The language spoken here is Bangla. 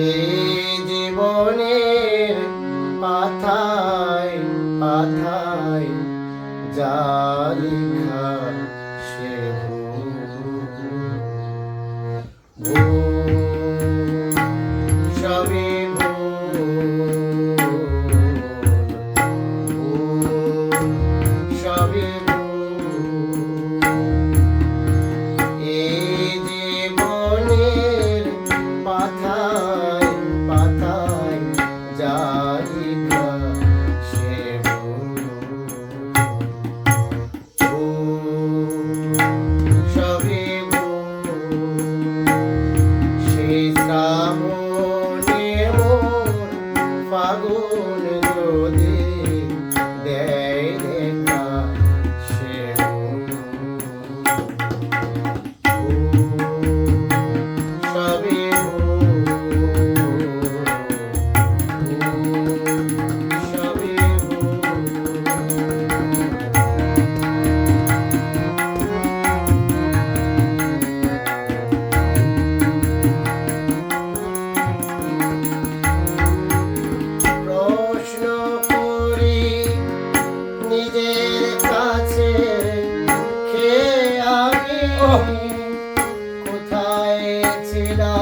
এই জীবনের পাথায় পাথায় যা Sila.